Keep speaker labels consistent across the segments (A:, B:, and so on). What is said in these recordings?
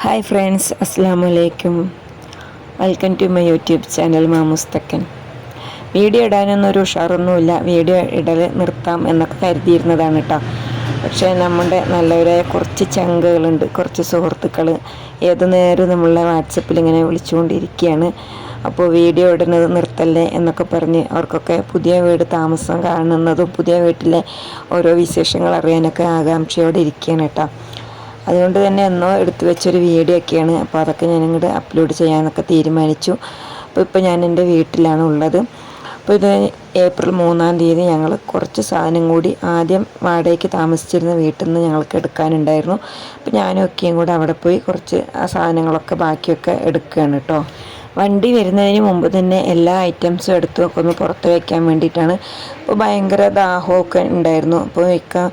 A: Hi friends അസ്സാം വലൈക്കും welcome to my YouTube channel മാമുസ്തക്കൻ video ഇടാനൊന്നും ഒരു ഉഷാറൊന്നുമില്ല. വീഡിയോ ഇടൽ നിർത്താം എന്നൊക്കെ കരുതിയിരുന്നതാണ് കേട്ടോ പക്ഷേ നമ്മുടെ നല്ലവരായ കുറച്ച് ചങ്കുകളുണ്ട്. കുറച്ച് സുഹൃത്തുക്കൾ ഏതു നേരം നമ്മളെ വാട്സപ്പിൽ ഇങ്ങനെ വിളിച്ചുകൊണ്ടിരിക്കുകയാണ്. അപ്പോൾ വീഡിയോ ഇടുന്നത് നിർത്തല്ലേ എന്നൊക്കെ പറഞ്ഞ് അവർക്കൊക്കെ പുതിയ വീട് താമസം കാണുന്നതും പുതിയ വീട്ടിലെ ഓരോ വിശേഷങ്ങൾ അറിയാനൊക്കെ ആകാംക്ഷയോടെ ഇരിക്കുകയാണ് കേട്ടോ അതുകൊണ്ട് തന്നെ എന്നോ എടുത്തു വെച്ചൊരു വീഡിയോ ഒക്കെയാണ്. അപ്പോൾ അതൊക്കെ ഞാൻ ഇങ്ങോട്ട് അപ്ലോഡ് ചെയ്യാനൊക്കെ തീരുമാനിച്ചു. അപ്പോൾ ഇപ്പോൾ ഞാൻ എന്റെ വീട്ടിലാണ് ഉള്ളത്. അപ്പോൾ ഇത് ഏപ്രിൽ മൂന്നാം തീയതി ഞങ്ങൾ കുറച്ച് സാധനം കൂടി ആദ്യം വാടകയ്ക്ക് താമസിച്ചിരുന്ന വീട്ടിൽ നിന്ന് ഞങ്ങൾക്ക് എടുക്കാനുണ്ടായിരുന്നു. അപ്പോൾ ഞാനും ഒക്കെയും കൂടെ അവിടെ പോയി കുറച്ച് ആ സാധനങ്ങളൊക്കെ ബാക്കിയൊക്കെ എടുക്കുകയാണ് കേട്ടോ. വണ്ടി വരുന്നതിന് മുമ്പ് തന്നെ എല്ലാ ഐറ്റംസും എടുത്ത് ഒന്ന് പുറത്ത് വയ്ക്കാൻ വേണ്ടിയിട്ടാണ്. അപ്പോൾ ഭയങ്കര ദാഹമൊക്കെ ഉണ്ടായിരുന്നു. അപ്പോൾ വയ്ക്കാൻ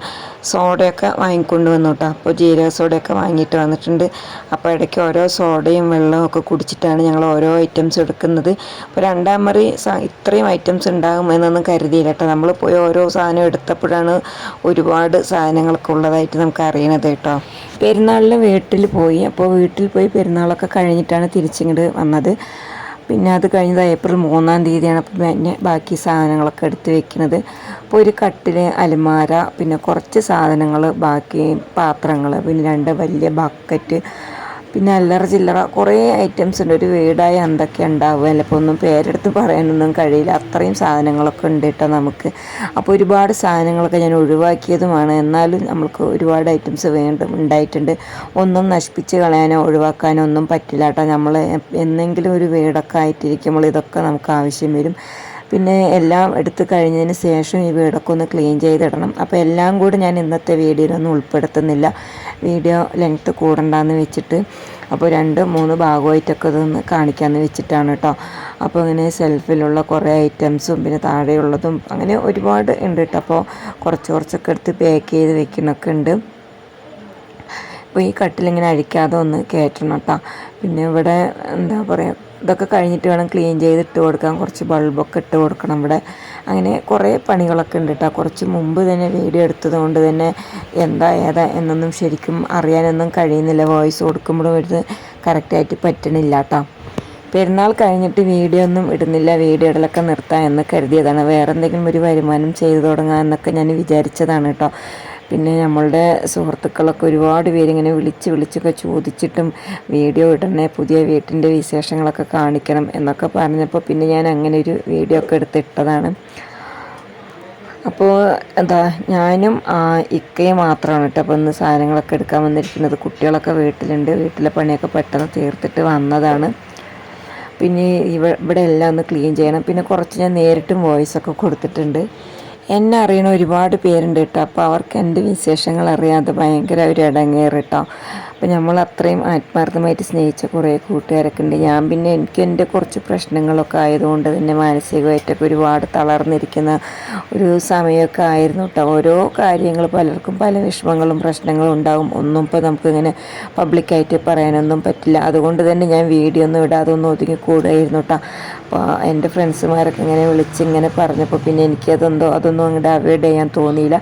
A: സോഡയൊക്കെ വാങ്ങിക്കൊണ്ട് വന്നു കേട്ടോ അപ്പോൾ ജീരക സോഡയൊക്കെ വാങ്ങിയിട്ട് വന്നിട്ടുണ്ട്. അപ്പോൾ ഇടയ്ക്ക് ഓരോ സോഡയും വെള്ളവും ഒക്കെ കുടിച്ചിട്ടാണ് ഞങ്ങൾ ഓരോ ഐറ്റംസ് എടുക്കുന്നത്. അപ്പോൾ രണ്ടാം മറി ഇത്രയും ഐറ്റംസ് ഉണ്ടാകും എന്നൊന്നും കരുതിയില്ല കേട്ടോ നമ്മൾ പോയി ഓരോ സാധനം എടുത്തപ്പോഴാണ് ഒരുപാട് സാധനങ്ങളൊക്കെ ഉള്ളതായിട്ട് നമുക്ക് അറിയണത് കേട്ടോ പെരുന്നാളിന് വീട്ടിൽ പോയി. അപ്പോൾ വീട്ടിൽ പോയി പെരുന്നാളൊക്കെ കഴിഞ്ഞിട്ടാണ് തിരിച്ചിങ്ങോട്ട് വന്നത്. പിന്നെ അത് കഴിഞ്ഞത് ഏപ്രിൽ മൂന്നാം തീയതിയാണ് അപ്പോൾ പിന്നെ ബാക്കി സാധനങ്ങളൊക്കെ എടുത്ത് വെക്കുന്നത്. അപ്പോൾ ഒരു കട്ടിൽ അലമാര പിന്നെ കുറച്ച് സാധനങ്ങൾ ബാക്കി പാത്രങ്ങൾ പിന്നെ രണ്ട് വലിയ ബക്കറ്റ് പിന്നെ അല്ലറ ചില്ലറ കുറേ ഐറ്റംസ് ഉണ്ട്. ഒരു വീടായ എന്തൊക്കെ ഉണ്ടാവുക അപ്പോൾ ഒന്നും പേരെടുത്ത് പറയാനൊന്നും കഴിയില്ല. അത്രയും സാധനങ്ങളൊക്കെ ഉണ്ട് കേട്ടോ നമുക്ക്. അപ്പോൾ ഒരുപാട് സാധനങ്ങളൊക്കെ ഞാൻ ഒഴിവാക്കിയതുമാണ്. എന്നാലും നമുക്ക് ഒരുപാട് ഐറ്റംസ് വേണ്ട ഉണ്ടായിട്ടുണ്ട്. ഒന്നും നശിപ്പിച്ച് കളയാനോ ഒഴിവാക്കാനോ ഒന്നും പറ്റില്ല കേട്ടോ. നമ്മൾ എന്തെങ്കിലും ഒരു വീടൊക്കെ ആയിട്ടിരിക്കുമ്പോൾ ഇതൊക്കെ നമുക്ക് ആവശ്യം വരും. പിന്നെ എല്ലാം എടുത്ത് കഴിഞ്ഞതിന് ശേഷം ഈ വീടൊക്കെ ഒന്ന് ക്ലീൻ ചെയ്തിടണം. അപ്പോൾ എല്ലാം കൂടി ഞാൻ ഇന്നത്തെ വീഡിയോയിലൊന്നും ഉൾപ്പെടുത്തുന്നില്ല. വീഡിയോ ലെങ്ത്ത് കൂടണ്ടെന്ന് വെച്ചിട്ട്. അപ്പോൾ രണ്ട് മൂന്ന് ഭാഗമായിട്ടൊക്കെ ഇതൊന്ന് കാണിക്കാമെന്ന് വെച്ചിട്ടാണ് കേട്ടോ. അപ്പോൾ ഇങ്ങനെ സെൽഫിലുള്ള കുറേ ഐറ്റംസും പിന്നെ താഴെയുള്ളതും അങ്ങനെ ഒരുപാട് ഉണ്ട് കേട്ടോ. അപ്പോൾ കുറച്ച് കുറച്ചൊക്കെ എടുത്ത് പാക്ക് ചെയ്ത് വെക്കണമൊക്കെ ഉണ്ട്. അപ്പോൾ ഈ കട്ടിലിങ്ങനെ അഴിക്കാതെ ഒന്ന് കയറ്റണം കേട്ടോ. പിന്നെ ഇവിടെ എന്താ പറയുക ഇതൊക്കെ കഴിഞ്ഞിട്ട് വേണം ക്ലീൻ ചെയ്ത് ഇട്ട് കൊടുക്കാൻ. കുറച്ച് ബൾബൊക്കെ ഇട്ട് കൊടുക്കണം ഇവിടെ. അങ്ങനെ കുറേ പണികളൊക്കെ ഉണ്ട് കേട്ടോ കുറച്ച് മുമ്പ് തന്നെ വീഡിയോ എടുത്തത് കൊണ്ട് തന്നെ എന്താ ഏതാ എന്നൊന്നും ശരിക്കും അറിയാനൊന്നും കഴിയുന്നില്ല. വോയിസ് കൊടുക്കുമ്പോഴും ഇത് കറക്റ്റായിട്ട് പറ്റണില്ല കേട്ടോ പെരുന്നാൾ കഴിഞ്ഞിട്ട് വീഡിയോ ഒന്നും ഇടുന്നില്ല. വീഡിയോ ഇടലൊക്കെ നിർത്താം എന്ന് കരുതിയതാണ്. വേറെ എന്തെങ്കിലും ഒരു വരുമാനം ചെയ്തു തുടങ്ങാം എന്നൊക്കെ ഞാൻ വിചാരിച്ചതാണ് കേട്ടോ പിന്നെ നമ്മളുടെ സുഹൃത്തുക്കളൊക്കെ ഒരുപാട് പേരിങ്ങനെ വിളിച്ച് വിളിച്ചൊക്കെ ചോദിച്ചിട്ടും വീഡിയോ ഇടണേ പുതിയ വീട്ടിന്റെ വിശേഷങ്ങളൊക്കെ കാണിക്കണം എന്നൊക്കെ പറഞ്ഞപ്പോൾ പിന്നെ ഞാൻ അങ്ങനെ ഒരു വീഡിയോ ഒക്കെ എടുത്തിട്ടതാണ് അപ്പോൾ എന്താ ഞാനും ഇക്കയും മാത്രമാണ് കേട്ടോ അപ്പോൾ ഇന്ന് സാധനങ്ങളൊക്കെ എടുക്കാൻ വന്നിരിക്കുന്നത്. കുട്ടികളൊക്കെ വീട്ടിലുണ്ട് വീട്ടിലെ പണിയൊക്കെ പെട്ടെന്ന് തീർത്തിട്ട് വന്നതാണ്. പിന്നെ ഇവ ഇവിടെ എല്ലാം ഒന്ന് ക്ലീൻ ചെയ്യണം. പിന്നെ കുറച്ച് ഞാൻ നേരിട്ടും വോയിസൊക്കെ കൊടുത്തിട്ടുണ്ട്. എന്നെ അറിയണ ഒരുപാട് പേരുണ്ട് കേട്ടോ. അപ്പോൾ അവർക്ക് എന്റെ വിശേഷങ്ങൾ അറിയാതെ ഭയങ്കര ഒരു ഇടങ്ങേറ് അപ്പോൾ നമ്മൾ അത്രയും ആത്മാർത്ഥമായിട്ട് സ്നേഹിച്ച കുറേ കൂട്ടുകാരൊക്കെ ഉണ്ട് ഞാൻ പിന്നെ എനിക്ക് എന്റെ കുറച്ച് പ്രശ്നങ്ങളൊക്കെ ആയതുകൊണ്ട് തന്നെ മാനസികമായിട്ടൊക്കെ ഒരുപാട് തളർന്നിരിക്കുന്ന ഒരു സമയമൊക്കെ ആയിരുന്നു കേട്ടോ. ഓരോ കാര്യങ്ങൾ പലർക്കും പല വിഷമങ്ങളും പ്രശ്നങ്ങളും ഉണ്ടാകും ഒന്നും ഇപ്പോൾ നമുക്കിങ്ങനെ പബ്ലിക്കായിട്ട് പറയാനൊന്നും പറ്റില്ല. അതുകൊണ്ട് തന്നെ ഞാൻ വീഡിയോ ഒന്നും ഇടാതെ ഒന്നും ഒതുങ്ങി കൂടുകയായിരുന്നു കേട്ടോ. അപ്പോൾ എന്റെ ഫ്രണ്ട്സുമാരൊക്കെ ഇങ്ങനെ വിളിച്ച് ഇങ്ങനെ പറഞ്ഞപ്പോൾ പിന്നെ എനിക്കതെന്തോ അതൊന്നും അങ്ങോട്ട് അവോയ്ഡ് ചെയ്യാൻ തോന്നിയില്ല.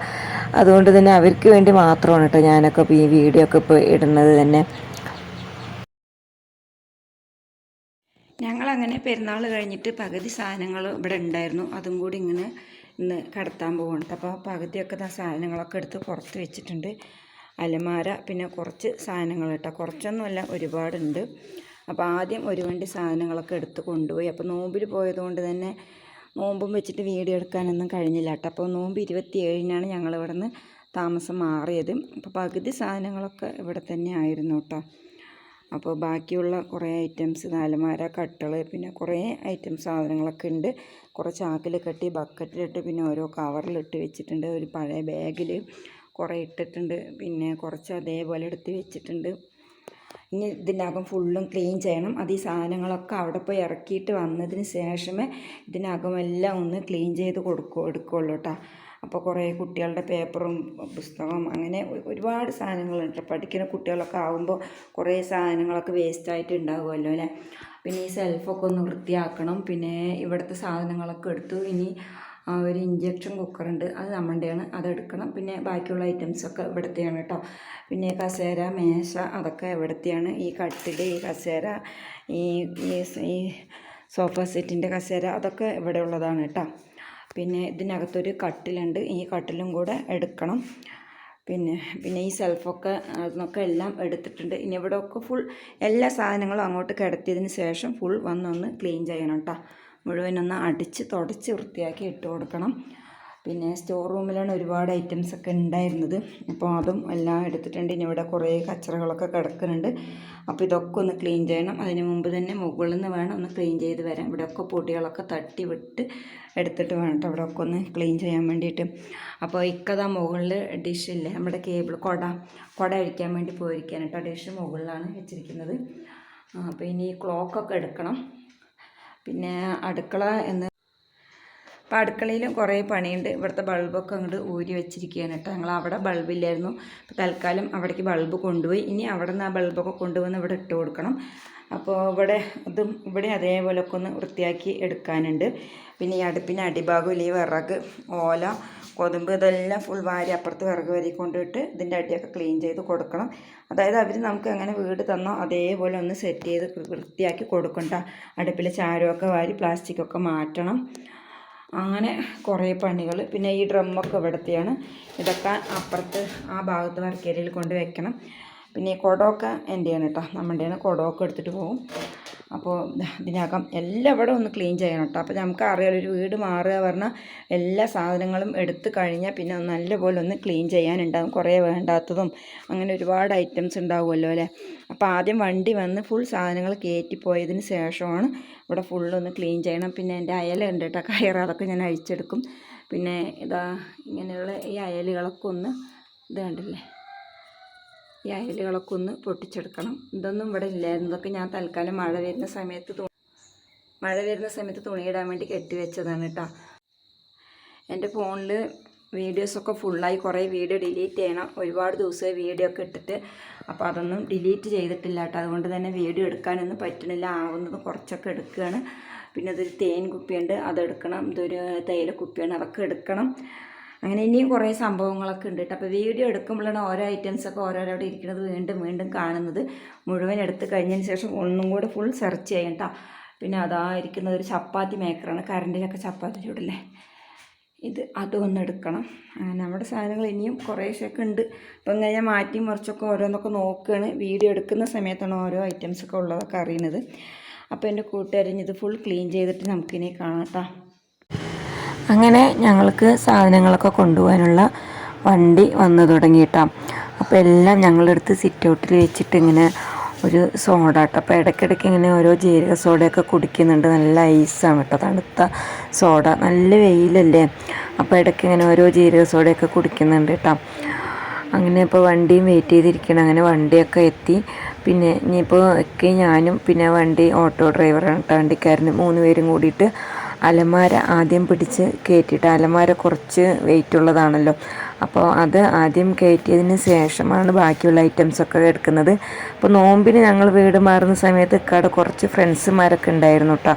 A: അതുകൊണ്ട് തന്നെ അവർക്ക് വേണ്ടി മാത്രമാണ് കേട്ടോ ഞാനൊക്കെ ഈ വീഡിയോ ഒക്കെ ഇപ്പോൾ ഇടുന്നത് തന്നെ. ഞങ്ങളങ്ങനെ പെരുന്നാൾ കഴിഞ്ഞിട്ട് പകുതി സാധനങ്ങൾ ഇവിടെ ഉണ്ടായിരുന്നു. അതും കൂടി ഇങ്ങനെ ഇന്ന് കടത്താൻ പോകുന്നുണ്ട് അപ്പോൾ പകുതിയൊക്കെ ആ സാധനങ്ങളൊക്കെ എടുത്ത് പുറത്ത് വെച്ചിട്ടുണ്ട്. അലമാര പിന്നെ കുറച്ച് സാധനങ്ങൾ കേട്ടോ. കുറച്ചൊന്നുമല്ല ഒരുപാടുണ്ട്. അപ്പോൾ ആദ്യം ഒരു വണ്ടി സാധനങ്ങളൊക്കെ എടുത്ത് കൊണ്ടുപോയി. അപ്പോൾ നോമ്പിൽ പോയതുകൊണ്ട് തന്നെ നോമ്പും വെച്ചിട്ട് വീഡിയോ എടുക്കാനൊന്നും കഴിഞ്ഞില്ല കേട്ടോ. അപ്പോൾ നോമ്പ് ഇരുപത്തി ഏഴിനാണ് ഞങ്ങൾ ഇവിടെ നിന്ന് താമസം മാറിയത്. അപ്പോൾ പകുതി സാധനങ്ങളൊക്കെ ഇവിടെ തന്നെ ആയിരുന്നു കേട്ടോ. അപ്പോൾ ബാക്കിയുള്ള കുറേ ഐറ്റംസ് നാലുമാര കട്ടൾ പിന്നെ കുറേ ഐറ്റംസ് സാധനങ്ങളൊക്കെ ഉണ്ട്. കുറേ ചാക്കിൽ കെട്ടി ബക്കറ്റിലിട്ട് പിന്നെ ഓരോ കവറിലിട്ട് വെച്ചിട്ടുണ്ട്. ഒരു പഴയ ബാഗിൽ കുറേ ഇട്ടിട്ടുണ്ട്. പിന്നെ കുറച്ച് അതേപോലെ എടുത്ത് വെച്ചിട്ടുണ്ട്. ഇനി ഇതിനകം ഫുള്ളും ക്ലീൻ ചെയ്യണം. അത് ഈ സാധനങ്ങളൊക്കെ അവിടെ പോയി ഇറക്കിയിട്ട് വന്നതിന് ശേഷമേ ഇതിനകമെല്ലാം ഒന്ന് ക്ലീൻ ചെയ്ത് കൊടുക്കൂ എടുക്കുകയുള്ളൂ കേട്ടോ അപ്പോൾ കുറേ കുട്ടികളുടെ പേപ്പറും പുസ്തകം അങ്ങനെ ഒരുപാട് സാധനങ്ങളുണ്ട്. പഠിക്കുന്ന കുട്ടികളൊക്കെ ആകുമ്പോൾ കുറേ സാധനങ്ങളൊക്കെ വേസ്റ്റായിട്ട് ഉണ്ടാകുമല്ലോ അല്ലേ? പിന്നെ ഈ സെൽഫൊക്കെ ഒന്ന് വൃത്തിയാക്കണം. പിന്നെ ഇവിടുത്തെ സാധനങ്ങളൊക്കെ എടുത്തു. ഇനി
B: ഒരു ഇഞ്ചക്ഷൻ കുക്കറുണ്ട് അത് നമ്മളുടെയാണ് അതെടുക്കണം പിന്നെ ബാക്കിയുള്ള ഐറ്റംസൊക്കെ ഇവിടുത്തെയാണ് കേട്ടോ. പിന്നെ കസേര മേശ അതൊക്കെ ഇവിടുത്തെയാണ്. ഈ കട്ടിൽ ഈ കസേര ഈ ഈ സോഫ സെറ്റിന്റെ കസേര അതൊക്കെ ഇവിടെ ഉള്ളതാണ് കേട്ടോ. പിന്നെ ഇതിനകത്തൊരു കട്ടിലുണ്ട്. ഈ കട്ടിലും കൂടെ എടുക്കണം. പിന്നെ പിന്നെ ഈ സെൽഫൊക്കെ അതൊക്കെ എല്ലാം എടുത്തിട്ടുണ്ട്. ഇനി ഇവിടെയൊക്കെ ഫുൾ എല്ലാ സാധനങ്ങളും അങ്ങോട്ട് കിടത്തിയതിന് ശേഷം ഫുൾ വന്നൊന്ന് ക്ലീൻ ചെയ്യണം കേട്ടോ. മുഴുവനൊന്ന് അടിച്ച് തുടച്ച് വൃത്തിയാക്കി ഇട്ട് കൊടുക്കണം. പിന്നെ സ്റ്റോർ റൂമിലാണ് ഒരുപാട് ഐറ്റംസ് ഒക്കെ ഉണ്ടായിരുന്നത്. അപ്പോൾ അതും എല്ലാം എടുത്തിട്ടുണ്ട്. ഇനി ഇവിടെ കുറേ കച്ചറകളൊക്കെ കിടക്കുന്നുണ്ട്. അപ്പോൾ ഇതൊക്കെ ഒന്ന് ക്ലീൻ ചെയ്യണം. അതിന് മുമ്പ് തന്നെ മുകളിൽ നിന്ന് വേണം ഒന്ന് ക്ലീൻ ചെയ്ത് വരാം ഇവിടെയൊക്കെ പൊടികളൊക്കെ തട്ടി വിട്ട് എടുത്തിട്ട് വേണം കേട്ടോ. ഇവിടെ ഒക്കെ ഒന്ന് ക്ലീൻ ചെയ്യാൻ വേണ്ടിയിട്ട്. അപ്പോൾ ഇക്കതാ മുകളിൽ ഡിഷില്ലേ നമ്മുടെ കേബിൾ കുട. കുട അഴിക്കാൻ വേണ്ടി പോയിരിക്കാൻ കേട്ടോ. ഡിഷ് മുകളിലാണ് വെച്ചിരിക്കുന്നത്. അപ്പോൾ ഇനി ക്ലോക്കൊക്കെ എടുക്കണം. പിന്നെ അടുക്കള എന്ന് അപ്പോൾ അടുക്കളയിലും കുറേ പണിയുണ്ട്. ഇവിടുത്തെ ബൾബൊക്കെ അങ്ങോട്ട് ഊരി വെച്ചിരിക്കുകയാണ് കേട്ടോ. ഞങ്ങൾ അവിടെ ബൾബില്ലായിരുന്നു. അപ്പോൾ തൽക്കാലം അവിടേക്ക് ബൾബ് കൊണ്ടുപോയി. ഇനി അവിടെ നിന്ന് ആ ബൾബൊക്കെ കൊണ്ടുവന്ന് ഇവിടെ ഇട്ട് കൊടുക്കണം. അപ്പോൾ ഇവിടെ ഇതും ഇവിടെ അതേപോലൊക്കെ ഒന്ന് വൃത്തിയാക്കി എടുക്കാനുണ്ട്. പിന്നെ ഈ അടുപ്പിന്റെ അടിഭാഗം ഈ വിറക് ഓല കൊതുമ്പ് ഇതെല്ലാം ഫുൾ വാരി അപ്പുറത്ത് വിറക് വരി കൊണ്ടിട്ട് ഇതിന്റെ അടിയൊക്കെ ക്ലീൻ ചെയ്ത് കൊടുക്കണം. അതായത് അവർ നമുക്ക് അങ്ങനെ വീട് തന്നോ അതേപോലെ ഒന്ന് സെറ്റ് ചെയ്ത് വൃത്തിയാക്കി കൊടുക്കണ്ട അടുപ്പിൽ ചാരമൊക്കെ വാരി പ്ലാസ്റ്റിക്കൊക്കെ മാറ്റണം. അങ്ങനെ കുറേ പണികൾ പിന്നെ ഈ ഡ്രമ്മൊക്കെ ഇവിടുത്തെയാണ്. ഇതൊക്കെ അപ്പുറത്ത് ആ ഭാഗത്ത് വർക്കേരിയിൽ കൊണ്ട് വെക്കണം. പിന്നെ കുടമൊക്കെ എന്റെയാണ് കേട്ടോ നമ്മുടെയാണ് കുടമൊക്കെ എടുത്തിട്ട് പോകും അപ്പോൾ ഇതിനകം എല്ലാം ഇവിടെ ഒന്ന് ക്ലീൻ ചെയ്യണം കേട്ടോ അപ്പോൾ നമുക്ക് അറിയാലോ ഒരു വീട് മാറുക പറഞ്ഞാൽ എല്ലാ സാധനങ്ങളും എടുത്തു കഴിഞ്ഞാൽ പിന്നെ നല്ലപോലെ ഒന്ന് ക്ലീൻ ചെയ്യാനുണ്ടാകും കുറേ വേണ്ടാത്തതും അങ്ങനെ ഒരുപാട് ഐറ്റംസ് ഉണ്ടാവുമല്ലോ അല്ലേ? അപ്പോൾ ആദ്യം വണ്ടി വന്ന് ഫുൾ സാധനങ്ങൾ കയറ്റിപ്പോയതിന് ശേഷമാണ് ഇവിടെ ഫുള്ളൊന്ന് ക്ലീൻ ചെയ്യണം. പിന്നെ എന്റെ അയല ഉണ്ട് കേട്ടോ കയർ അതൊക്കെ ഞാൻ അഴിച്ചെടുക്കും. പിന്നെ ഇതാ ഇങ്ങനെയുള്ള ഈ അയലുകളൊക്കെ ഒന്ന് ഇത് കണ്ടില്ലേ? ഈ അയലുകളൊക്കെ ഒന്ന് പൊട്ടിച്ചെടുക്കണം. ഇതൊന്നും ഇവിടെ ഇല്ലായിരുന്നു. ഇതൊക്കെ ഞാൻ തൽക്കാലം മഴ വരുന്ന സമയത്ത് മഴ വരുന്ന സമയത്ത് തുണിയിടാൻ വേണ്ടി കെട്ടി വെച്ചതാണ് കേട്ടോ എന്റെ ഫോണിൽ വീഡിയോസൊക്കെ ഫുള്ളായി. കുറേ വീഡിയോ ഡിലീറ്റ് ചെയ്യണം. ഒരുപാട് ദിവസമായി വീഡിയോ ഒക്കെ ഇട്ടിട്ട്. അപ്പോൾ അതൊന്നും ഡിലീറ്റ് ചെയ്തിട്ടില്ല കേട്ടോ അതുകൊണ്ട് തന്നെ വീഡിയോ എടുക്കാനൊന്നും പറ്റണില്ല. ആവുന്നത് കുറച്ചൊക്കെ എടുക്കുകയാണ്. പിന്നെ അതൊരു തേൻ കുപ്പിയുണ്ട്. അതെടുക്കണം. ഇതൊരു തേയില കുപ്പിയാണ്. അതൊക്കെ എടുക്കണം. അങ്ങനെ ഇനിയും കുറേ സംഭവങ്ങളൊക്കെ ഉണ്ട് കേട്ടോ. അപ്പോൾ വീഡിയോ എടുക്കുമ്പോഴാണ് ഓരോ ഐറ്റംസൊക്കെ ഓരോരോ അവിടെ ഇരിക്കുന്നത് വീണ്ടും വീണ്ടും കാണുന്നത്. മുഴുവൻ എടുത്ത് കഴിഞ്ഞതിന് ശേഷം ഒന്നും കൂടെ ഫുൾ സെർച്ച് ചെയ്യാം കേട്ടോ പിന്നെ അതാ ഇരിക്കുന്നത് ഒരു ചപ്പാത്തി മേക്കറാണ് കറണ്ടിലൊക്കെ ചപ്പാത്തി ചൂടല്ലേ? ഇത് അതൊന്ന് എടുക്കണം. അങ്ങനെ നമ്മുടെ സാധനങ്ങൾ ഇനിയും കുറേശ്ശൊക്കെ ഉണ്ട്. അപ്പം ഇങ്ങനെ ഞാൻ മാറ്റി മറിച്ചൊക്കെ ഓരോന്നൊക്കെ നോക്കുകയാണ് വീഡിയോ എടുക്കുന്ന സമയത്താണ് ഓരോ ഐറ്റംസൊക്കെ ഉള്ളതൊക്കെ അറിയുന്നത്. അപ്പോൾ എന്റെ കൂട്ടുകാരൻ ഇത് ഫുൾ ക്ലീൻ ചെയ്തിട്ട് നമുക്കിനി കാണാം കേട്ടോ അങ്ങനെ ഞങ്ങൾക്ക് സാധനങ്ങളൊക്കെ കൊണ്ടുപോകാനുള്ള വണ്ടി വന്നു തുടങ്ങിയിട്ടാം. അപ്പോൾ എല്ലാം ഞങ്ങളെടുത്ത് സിറ്റ് ഔട്ടിൽ വെച്ചിട്ട് ഇങ്ങനെ ഒരു സോഡ കേട്ടോ അപ്പോൾ ഇടയ്ക്കിടയ്ക്ക് ഇങ്ങനെ ഓരോ ജീരക സോഡയൊക്കെ കുടിക്കുന്നുണ്ട്. നല്ല ഐസാണ് കേട്ടോ. തണുത്ത സോഡ നല്ല വെയിലല്ലേ? അപ്പോൾ ഇടയ്ക്ക് ഇങ്ങനെ ഓരോ ജീരക സോഡയൊക്കെ കുടിക്കുന്നുണ്ട് കേട്ടോ. അങ്ങനെ ഇപ്പോൾ വണ്ടിയും വെയിറ്റ് ചെയ്തിരിക്കണം. അങ്ങനെ വണ്ടിയൊക്കെ എത്തി. പിന്നെ ഇനിയിപ്പോൾ ഒക്കെ ഞാനും പിന്നെ വണ്ടി ഓട്ടോ ഡ്രൈവറാണ് കേട്ടോ. വണ്ടിക്കാരന് മൂന്ന് പേരും കൂടിയിട്ട് അലമാര ആദ്യം പിടിച്ച് കയറ്റിയിട്ട് അലമാര കുറച്ച് വെയിറ്റ് ഉള്ളതാണല്ലോ. അപ്പോൾ അത് ആദ്യം കയറ്റിയതിന് ശേഷമാണ് ബാക്കിയുള്ള ഐറ്റംസൊക്കെ എടുക്കുന്നത്. അപ്പോൾ നോമ്പിന് ഞങ്ങൾ വീട് മാറുന്ന സമയത്ത് ഇക്കാട് കുറച്ച് ഫ്രണ്ട്സുമാരൊക്കെ ഉണ്ടായിരുന്നു കേട്ടോ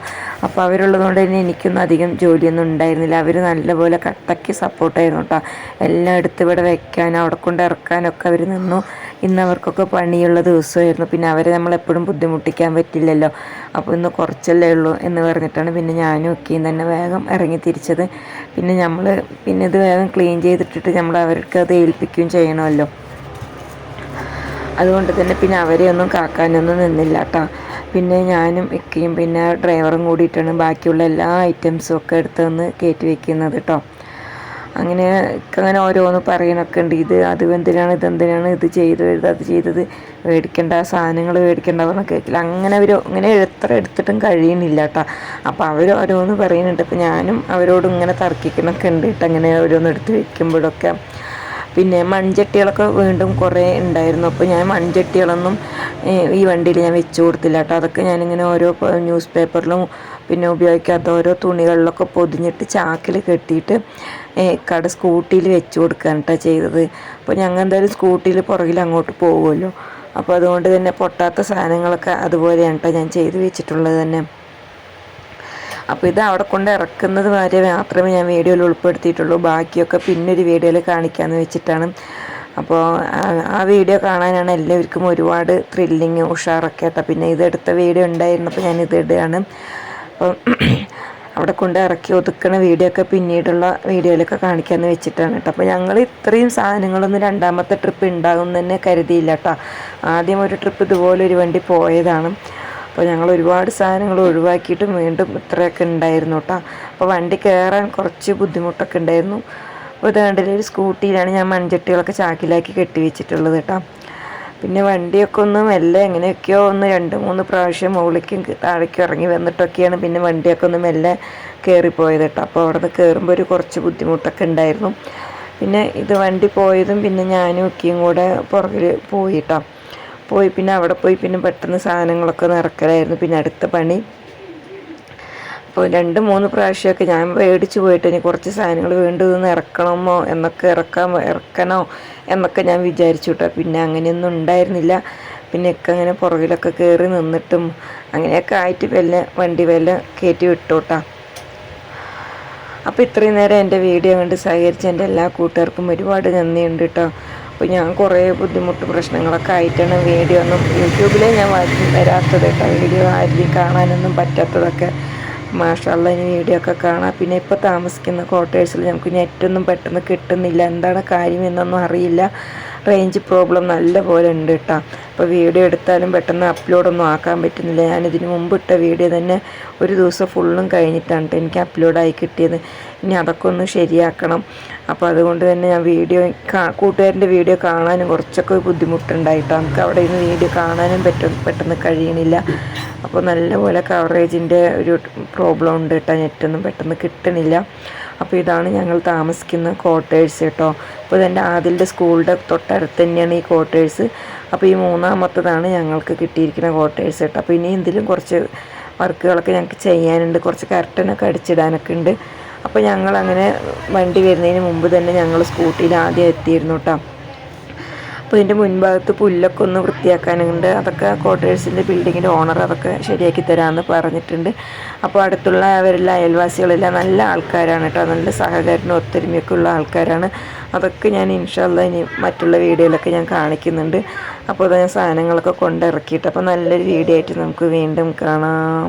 B: അപ്പോൾ അവരുള്ളതുകൊണ്ട് തന്നെ എനിക്കൊന്നും അധികം ജോലിയൊന്നും ഉണ്ടായിരുന്നില്ല. അവർ നല്ലപോലെ കട്ടയ്ക്ക് സപ്പോർട്ടായിരുന്നു കേട്ടോ എല്ലാം എടുത്ത് ഇവിടെ വെക്കാനും അവിടെ കൊണ്ട് ഇറക്കാനൊക്കെ അവർ നിന്നു. ഇന്ന് അവർക്കൊക്കെ പണിയുള്ള ദിവസമായിരുന്നു. പിന്നെ അവരെ നമ്മളെപ്പോഴും ബുദ്ധിമുട്ടിക്കാൻ പറ്റില്ലല്ലോ. അപ്പോൾ ഇന്ന് കുറച്ചല്ലേ ഉള്ളൂ എന്ന് പറഞ്ഞിട്ടാണ് പിന്നെ ഞാനും ഒക്കെയും തന്നെ വേഗം ഇറങ്ങി തിരിച്ചത്. പിന്നെ നമ്മൾ പിന്നെ ഇത് വേഗം ക്ലീൻ ചെയ്തിട്ടിട്ട് നമ്മൾ അവർക്ക് അത് ഏൽപ്പിക്കുകയും ചെയ്യണമല്ലോ. അതുകൊണ്ട് തന്നെ പിന്നെ അവരെ ഒന്നും കാക്കാനൊന്നും നിന്നില്ല കേട്ടോ. പിന്നെ ഞാനും ഇക്കയും പിന്നെ ഡ്രൈവറും കൂടിയിട്ടാണ് ബാക്കിയുള്ള എല്ലാ ഐറ്റംസും ഒക്കെ എടുത്തൊന്ന് കയറ്റി വെക്കുന്നത് കേട്ടോ. അങ്ങനെ അങ്ങനെ ഓരോന്ന് പറയണൊക്കെ ഉണ്ട് ഇത് അത് എന്തിനാണ് ഇതെന്തിനാണ് ഇത് ചെയ്തത് അത് ചെയ്തത് മേടിക്കേണ്ട സാധനങ്ങൾ മേടിക്കേണ്ട പറഞ്ഞ കേൾക്കില്ല അങ്ങനെ അവർ ഇങ്ങനെ എത്ര എടുത്തിട്ടും കഴിയുന്നില്ല കേട്ടോ അപ്പോൾ അവർ ഓരോന്ന് പറയുന്നുണ്ട്. അപ്പോൾ ഞാനും അവരോട് ഇങ്ങനെ തർക്കിക്കണൊക്കെ ഉണ്ട് കേട്ടോ. അങ്ങനെ ഓരോന്ന് എടുത്ത് വയ്ക്കുമ്പോഴൊക്കെ പിന്നെ മൺചട്ടികളൊക്കെ വീണ്ടും കുറേ ഉണ്ടായിരുന്നു. അപ്പോൾ ഞാൻ മൺചട്ടികളൊന്നും ഈ വണ്ടിയിൽ ഞാൻ വെച്ചു കൊടുത്തില്ല കേട്ടോ. അതൊക്കെ ഞാനിങ്ങനെ ഓരോ ന്യൂസ് പേപ്പറിലും പിന്നെ ഉപയോഗിക്കാത്ത ഓരോ തുണികളിലൊക്കെ പൊതിഞ്ഞിട്ട് ചാക്കിൽ കെട്ടിയിട്ട് കട സ്കൂട്ടിയിൽ വെച്ച് കൊടുക്കുകയാണ് കേട്ടോ ചെയ്തത്. അപ്പോൾ ഞങ്ങൾ എന്തായാലും സ്കൂട്ടിയിൽ പുറകിൽ അങ്ങോട്ട് പോകുമല്ലോ അപ്പോൾ അതുകൊണ്ട് തന്നെ പൊട്ടാത്ത സാധനങ്ങളൊക്കെ അതുപോലെയാണ് കേട്ടോ ഞാൻ ചെയ്ത് വെച്ചിട്ടുള്ളത് തന്നെ.
A: അപ്പോൾ ഇത് അവിടെ കൊണ്ട് ഇറക്കുന്നത് വരെ മാത്രമേ ഞാൻ വീഡിയോയിൽ ഉൾപ്പെടുത്തിയിട്ടുള്ളൂ. ബാക്കിയൊക്കെ പിന്നൊരു വീഡിയോയിൽ കാണിക്കാമെന്ന് വെച്ചിട്ടാണ്. അപ്പോൾ ആ വീഡിയോ കാണാനാണ് എല്ലാവർക്കും ഒരുപാട് ത്രില്ലിങ് ഉഷാറൊക്കെ കേട്ടോ പിന്നെ ഇതെടുത്ത വീഡിയോ ഉണ്ടായിരുന്നപ്പോൾ ഞാൻ ഇടുകയാണ്. അപ്പോൾ അവിടെ കൊണ്ട് ഇറക്കി ഒതുക്കുന്ന വീഡിയോ ഒക്കെ പിന്നീടുള്ള വീഡിയോയിലൊക്കെ കാണിക്കാമെന്ന് വെച്ചിട്ടാണ് കേട്ടോ. അപ്പോൾ ഞങ്ങൾ ഇത്രയും സാധനങ്ങളൊന്നും രണ്ടാമത്തെ ട്രിപ്പ് ഉണ്ടാകും തന്നെ കരുതിയില്ല കേട്ടോ. ആദ്യം ഒരു ട്രിപ്പ് ഇതുപോലെ ഒരു വണ്ടി പോയതാണ്. അപ്പോൾ ഞങ്ങൾ ഒരുപാട് സാധനങ്ങൾ ഒഴിവാക്കിയിട്ട് വീണ്ടും ഇത്രയൊക്കെ ഉണ്ടായിരുന്നു കേട്ടോ. അപ്പോൾ വണ്ടി കയറാൻ കുറച്ച് ബുദ്ധിമുട്ടൊക്കെ ഉണ്ടായിരുന്നു അപ്പോൾ ഇത് ഒരു സ്കൂട്ടിയിലാണ് ഞാൻ മൺചട്ടികളൊക്കെ ചാക്കിലാക്കി കെട്ടി വെച്ചിട്ടുള്ളത് കേട്ടോ. പിന്നെ വണ്ടിയൊക്കെ ഒന്ന് മെല്ലെ എങ്ങനെയൊക്കെയോ ഒന്ന് രണ്ട് മൂന്ന് പ്രാവശ്യം മുകളിലേക്കും താഴേക്കും ഇറങ്ങി വന്നിട്ടൊക്കെയാണ് പിന്നെ വണ്ടിയൊക്കെ ഒന്ന് മെല്ലെ കയറിപ്പോയത് കേട്ടോ. അപ്പോൾ അവിടെ നിന്ന് കയറുമ്പോൾ ഒരു കുറച്ച് ബുദ്ധിമുട്ടൊക്കെ ഉണ്ടായിരുന്നു. പിന്നെ ഇത് വണ്ടി പോയതും പിന്നെ ഞാനും ഒക്കെയും കൂടെ പുറകിൽ പോയിട്ടോ പോയി പിന്നെ അവിടെ പോയി പിന്നെ പെട്ടെന്ന് സാധനങ്ങളൊക്കെ നിറക്കലായിരുന്നു. പിന്നെ അടുത്ത പണി അപ്പോൾ രണ്ട് മൂന്ന് പ്രാവശ്യമൊക്കെ ഞാൻ മേടിച്ച് പോയിട്ട് ഇനി കുറച്ച് സാധനങ്ങൾ വീണ്ടും ഇതൊന്ന് ഇറക്കണമോ? എന്നൊക്കെ ഇറക്കാൻ ഇറക്കണോ? എന്നൊക്കെ ഞാൻ വിചാരിച്ചു കേട്ടോ പിന്നെ അങ്ങനെയൊന്നും ഉണ്ടായിരുന്നില്ല. പിന്നെ ഒക്കെ അങ്ങനെ പുറകിലൊക്കെ കയറി നിന്നിട്ടും അങ്ങനെയൊക്കെ ആയിട്ട് വല്ല വണ്ടി വല്ല കയറ്റി വിട്ടോട്ടാ അപ്പോൾ ഇത്രയും നേരം എന്റെ വീഡിയോ കണ്ട് സഹകരിച്ച എന്റെ എല്ലാ കൂട്ടുകാർക്കും ഒരുപാട് നന്ദിയുണ്ട് കേട്ടോ അപ്പോൾ ഞാൻ കുറേ ബുദ്ധിമുട്ട് പ്രശ്നങ്ങളൊക്കെ ആയിട്ടാണ് വീഡിയോ ഒന്നും യൂട്യൂബിലേ ഞാൻ വരാത്തത് കേട്ടോ വീഡിയോ ആരും കാണാനൊന്നും പറ്റാത്തതൊക്കെ മാഷല്ല ഇനി വീഡിയോ ഒക്കെ കാണാം. പിന്നെ ഇപ്പോൾ താമസിക്കുന്ന ക്വാർട്ടേഴ്സിൽ നമുക്ക് നെറ്റൊന്നും പെട്ടെന്ന് കിട്ടുന്നില്ല. എന്താണ് കാര്യം എന്നൊന്നും അറിയില്ല. റേഞ്ച് പ്രോബ്ലം നല്ല പോലെ ഉണ്ട് കേട്ടോ അപ്പോൾ വീഡിയോ എടുത്താലും പെട്ടെന്ന് അപ്ലോഡൊന്നും ആക്കാൻ പറ്റുന്നില്ല. ഞാനിതിന് മുമ്പ് ഇട്ട വീഡിയോ തന്നെ ഒരു ദിവസം ഫുള്ളും കഴിഞ്ഞിട്ടാണ് എനിക്ക് അപ്ലോഡായി കിട്ടിയത്. ഇനി അതൊക്കെ ഒന്ന് ശരിയാക്കണം. അപ്പോൾ അതുകൊണ്ട് തന്നെ ഞാൻ വീഡിയോ കൂട്ടുകാരന്റെ വീഡിയോ കാണാനും കുറച്ചൊക്കെ ബുദ്ധിമുട്ടുണ്ടായിട്ടോ നമുക്ക് അവിടെ നിന്ന് വീഡിയോ കാണാനും പെട്ടെന്ന് കഴിയണില്ല. അപ്പോൾ നല്ലപോലെ കവറേജിന്റെ ഒരു പ്രോബ്ലം ഉണ്ട് കേട്ടോ നെറ്റൊന്നും പെട്ടെന്ന് കിട്ടണില്ല. അപ്പോൾ ഇതാണ് ഞങ്ങൾ താമസിക്കുന്ന ക്വാർട്ടേഴ്സ് കേട്ടോ അപ്പോൾ ഇതെന്റെ ആദിലിന്റെ സ്കൂളിന്റെ തൊട്ടടുത്ത് തന്നെയാണ് ഈ ക്വാർട്ടേഴ്സ് അപ്പോൾ ഈ മൂന്നാമത്തതാണ് ഞങ്ങൾക്ക് കിട്ടിയിരിക്കുന്ന ക്വാർട്ടേഴ്സ് കേട്ടോ അപ്പോൾ ഇനി എന്തെങ്കിലും കുറച്ച് വർക്കുകളൊക്കെ ഞങ്ങൾക്ക് ചെയ്യാനുണ്ട്. കുറച്ച് കർട്ടനൊക്കെ അടിച്ചിടാനൊക്കെ ഉണ്ട്. അപ്പോൾ ഞങ്ങൾ അങ്ങനെ വണ്ടി വരുന്നതിന് മുമ്പ് തന്നെ ഞങ്ങൾ സ്കൂട്ടിയിൽ ആദ്യം എത്തിയിരുന്നു കേട്ടോ അപ്പോൾ ഇതിന്റെ മുൻഭാഗത്ത് പുല്ലൊക്കെ ഒന്ന് വൃത്തിയാക്കാനുണ്ട്. അതൊക്കെ ക്വാർട്ടേഴ്സിന്റെ ബിൽഡിങ്ങിന്റെ ഓണർ അതൊക്കെ ശരിയാക്കി തരാമെന്ന് പറഞ്ഞിട്ടുണ്ട്. അപ്പോൾ അടുത്തുള്ള അവരെല്ലാം അയൽവാസികളെല്ലാം നല്ല ആൾക്കാരാണ് കേട്ടോ. നല്ല സഹകരണം ഒത്തൊരുമയൊക്കെ ഉള്ള ആൾക്കാരാണ്. അതൊക്കെ ഞാൻ ഇൻഷാല്ല ഇനി മറ്റുള്ള വീഡിയോയിലൊക്കെ ഞാൻ കാണിക്കുന്നുണ്ട്. അപ്പോൾ അത് ഞാൻ സാധനങ്ങളൊക്കെ കൊണ്ടിറക്കിയിട്ട് അപ്പോൾ നല്ലൊരു വീഡിയോ ആയിട്ട് നമുക്ക് വീണ്ടും കാണാം.